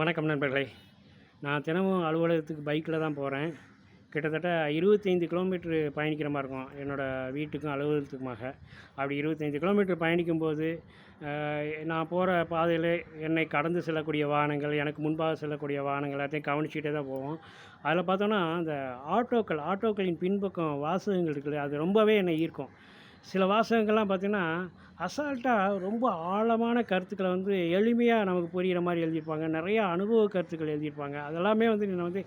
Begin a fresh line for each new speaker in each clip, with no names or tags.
வணக்கம் நண்பர்களே. நான் தினமும் அலுவலகத்துக்கு பைக்கில் தான் போகிறேன் கிட்டத்தட்ட இருபத்தைந்து கிலோமீட்ரு பயணிக்கிற மாதிரி இருக்கும். என்னோடய வீட்டுக்கும் அலுவலகத்துக்குமாக. அப்படி இருபத்தைந்து கிலோமீட்டர் பயணிக்கும்போது நான் போகிற பாதையில் என்னை கடந்து செல்லக்கூடிய வாகனங்கள் எனக்கு முன்பாக செல்லக்கூடிய வாகனங்கள் எல்லாத்தையும் கவனிச்சுட்டே தான் போவோம். அதில் பார்த்தோன்னா அந்த ஆட்டோக்கள் ஆட்டோக்களின் பின்பக்கம் வாசகங்கள் இருக்குது அது ரொம்பவே என்னை ஈர்க்கும். சில வாசகங்கள்லாம் பார்த்திங்கன்னா அசால்ட்டாக ரொம்ப ஆழமான கருத்துக்களை வந்து எளிமையாக நமக்கு புரிகிற மாதிரி எழுதியிருப்பாங்க. நிறையா அனுபவ கருத்துக்கள் எழுதியிருப்பாங்க. அதெல்லாமே வந்து என்னை வந்து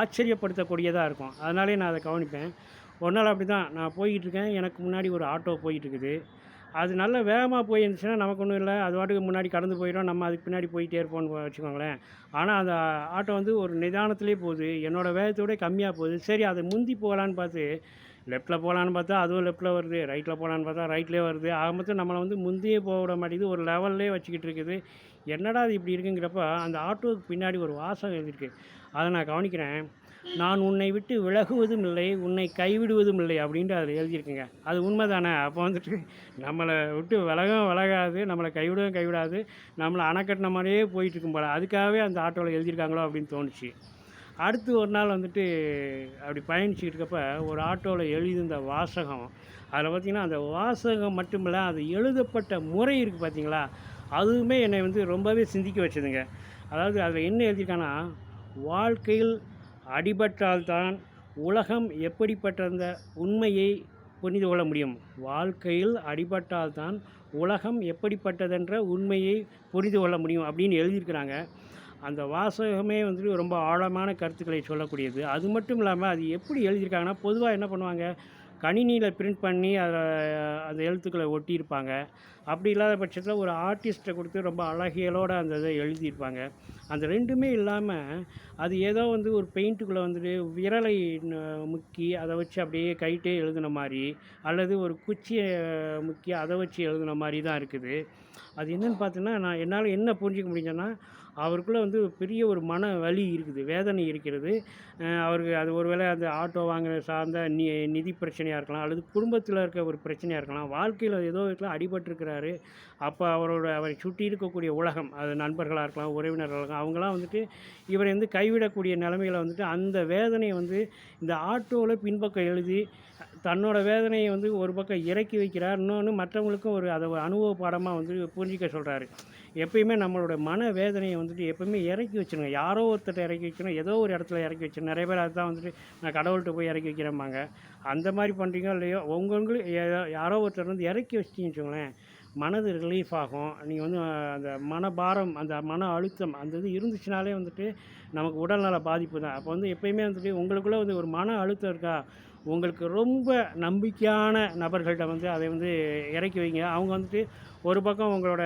ஆச்சரியப்படுத்தக்கூடியதாக இருக்கும். அதனாலே நான் அதை கவனிப்பேன். ஒரு நாள் அப்படி தான் நான் போய்கிட்டு இருக்கேன். எனக்கு முன்னாடி ஒரு ஆட்டோ போயிட்டுருக்குது. அது நல்ல வேகமாக போய் இருந்துச்சுன்னா நமக்கு ஒன்றும் இல்லை. அது வாட்டுக்கு முன்னாடி கடந்து போயிடும். நம்ம அதுக்கு பின்னாடி போயிட்டே இருப்போம்னு வச்சுக்கோங்களேன். ஆனால் அந்த ஆட்டோ வந்து ஒரு நிதானத்திலே போகுது. என்னோடய வேகத்தோட கம்மியாக போகுது. சரி அதை முந்தி போகலான்னு பார்த்து லெஃப்ட்டில் போகலான்னு பார்த்தா அதுவும் லெஃப்ட்டில் வருது ரைட்டில் போகலான்னு பார்த்தா ரைட்லேயே வருது. ஆக மொத்தம் நம்மளை வந்து முந்தையே போக விட மாட்டேங்குது. ஒரு லெவல்லே வச்சுக்கிட்டு இருக்குது. என்னடா இது இப்படி இருக்குங்கிறப்ப அந்த ஆட்டோவுக்கு பின்னாடி ஒரு வாசம் எழுதியிருக்கு. அதை நான் கவனிக்கிறேன். நான் உன்னை விட்டு விலகுவதும் இல்லை உன்னை கைவிடுவதும் இல்லை அப்படின்ட்டு அதில் எழுதியிருக்குங்க. அது உண்மை தானே அப்போ வந்துட்டு நம்மளை விட்டு விலகவும் விலகாது நம்மளை கைவிடவும் கைவிடாது நம்மளை அணைக்கட்டின மாதிரியே போயிட்டுருக்கும் போல. அதுக்காகவே அந்த ஆட்டோவில் எழுதியிருக்காங்களோ அப்படின்னு தோணுச்சு. அடுத்து ஒரு நாள் வந்துட்டு அப்படி பயணிச்சுட்டு இருக்கப்ப ஒரு ஆட்டோவில் எழுதியிருந்த வாசகம். அதில் பார்த்திங்கன்னா அந்த வாசகம் மட்டும் இல்லை அது எழுதப்பட்ட முறை இருக்குது பார்த்தீங்களா? அதுவுமே என்னை வந்து ரொம்பவே சிந்திக்க வச்சதுங்க. அதாவது அதில் என்ன எழுதியிருக்காங்கன்னா வாழ்க்கையில் அடிபட்டால்தான் உலகம் எப்படிப்பட்ட உண்மையை புரிந்து கொள்ள முடியும். வாழ்க்கையில் அடிபட்டால்தான் உலகம் எப்படிப்பட்டதென்ற உண்மையை புரிந்து கொள்ள முடியும் அப்படின்னு எழுதியிருக்கிறாங்க. அந்த வாசகமே வந்துட்டு ரொம்ப ஆழமான கருத்துக்களை சொல்லக்கூடியது. அது மட்டும் இல்லாமல் அது எப்படி எழுதியிருக்காங்கன்னா பொதுவாக என்ன பண்ணுவாங்க? கணினியில் பிரிண்ட் பண்ணி அதை அந்த எழுத்துக்களை ஒட்டியிருப்பாங்க. அப்படி இல்லாத பட்சத்தில் ஒரு ஆர்டிஸ்ட்டை கொடுத்து ரொம்ப அழகியலோடு அந்த இதை எழுதியிருப்பாங்க. அந்த ரெண்டுமே இல்லாமல் அது ஏதோ வந்து ஒரு பெயிண்ட்டுக்குள்ளே வந்துட்டு விரலை முக்கி அதை வச்சு அப்படியே கைட்டே எழுதுன மாதிரி அல்லது ஒரு குச்சியை முக்கி அதை வச்சு எழுதுன மாதிரி தான் இருக்குது. அது என்னென்னு பார்த்தீங்கன்னா நான் என்னால் என்ன புரிஞ்சிக்க முடிஞ்சேன்னா அவருக்குள்ளே வந்து பெரிய ஒரு மன வலி இருக்குது வேதனை இருக்கிறது. அவருக்கு அது ஒருவேளை அந்த ஆட்டோ வாங்குற சார்ந்த நி நிதி பிரச்சனையாக இருக்கலாம் அல்லது குடும்பத்தில் இருக்க ஒரு பிரச்சனையாக இருக்கலாம் வாழ்க்கையில் ஏதோ விதத்தில் அடிபட்டிருக்கிறாரு. அப்போ அவரோட அவரை சுற்றி இருக்கக்கூடிய உலகம் அது நண்பர்களாக இருக்கலாம் உறவினர்களாக இருக்கலாம் அவங்களாம் வந்துட்டு இவரை வந்து கைவிடக்கூடிய நிலமையில வந்துட்டு அந்த வேதனையை வந்து இந்த ஆட்டோவில் பின்பக்கம் எழுதி தன்னோட வேதனையை வந்து ஒரு பக்கம் இறக்கி வைக்கிறார். இன்னொன்று மற்றவங்களுக்கும் ஒரு அதை அனுபவ பாடமாக வந்து புரிஞ்சிக்க சொல்கிறாரு எப்பயுமே நம்மளோட மன வேதனையை வந்து வந்துட்டு எப்பயுமே இறக்கி வச்சிருங்க. யாரோ ஒருத்தர் இறக்கி வைக்கணும். ஏதோ ஒரு இடத்துல இறக்கி வச்சிருங்க நிறைய பேர் அதுதான் வந்துட்டு நான் கடவுள்கிட்ட போய் இறக்கி வைக்கிறேம்பாங்க. அந்த மாதிரி பண்ணுறீங்களோ இல்லையோ உங்களுக்கு யாரோ ஒருத்தர் வந்து இறக்கி வச்சிட்டிங்கன்னு வச்சுக்கோங்களேன் மனது ரிலீஃப் ஆகும். நீங்கள் வந்து அந்த மனபாரம் அந்த மன அழுத்தம் அந்த இது இருந்துச்சுனாலே வந்துட்டு நமக்கு உடல்நல பாதிப்பு தான். அப்போ வந்து எப்பயுமே வந்துட்டு உங்களுக்குள்ளே வந்து ஒரு மன அழுத்தம் இருக்கா? உங்களுக்கு ரொம்ப நம்பிக்கையான நபர்கள்ட்ட வந்து அதை வந்து இறக்கி வைங்க. அவங்க வந்துட்டு ஒரு பக்கம் உங்களோட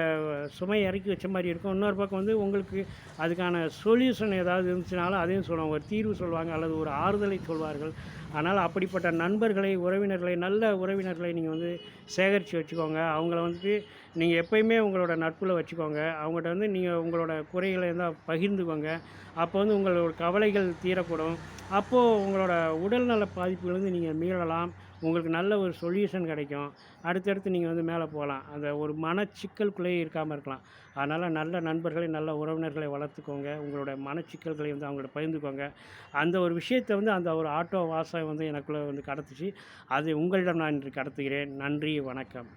சுமை இறக்கி வச்ச மாதிரி இருக்கும். இன்னொரு பக்கம் வந்து உங்களுக்கு அதுக்கான சொல்யூஷன் ஏதாவது இருந்துச்சுனாலும் அதையும் சொல்லுவாங்க. ஒரு தீர்வு சொல்லுவாங்க அல்லது ஒரு ஆறுதலை சொல்வார்கள். அதனால் அப்படிப்பட்ட நண்பர்களை உறவினர்களை நல்ல உறவினர்களை நீங்கள் வந்து சேகரித்து வச்சுக்கோங்க. அவங்கள வந்துட்டு நீங்கள் எப்பயுமே உங்களோட நட்பில் வச்சுக்கோங்க. அவங்கள்ட்ட வந்து நீங்கள் உங்களோட குறைகளை இருந்தால் பகிர்ந்துக்கோங்க. அப்போ வந்து உங்களோட கவலைகள் தீரப்படும். அப்போது உங்களோட உடல்நல பாதிப்புலேருந்து நீங்கள் மீளலாம் உங்களுக்கு நல்ல ஒரு சொல்யூஷன் கிடைக்கும். அடுத்தடுத்து நீங்கள் வந்து மேலே போகலாம். அந்த ஒரு மனச்சிக்கலுக்குள்ளேயே இருக்காமல் இருக்கலாம். அதனால் நல்ல நண்பர்களை நல்ல உறவினர்களை வளர்த்துக்கோங்க. உங்களோட மனச்சிக்கல்களை வந்து அவங்கள்ட்ட பகிர்ந்துக்கோங்க. அந்த ஒரு விஷயத்தை வந்து அந்த ஒரு ஆட்டோ வாசம் வந்து எனக்குள்ளே வந்து கடத்துச்சு. அதை உங்களிடம் நான் இன்று கடத்துகிறேன். நன்றி வணக்கம்.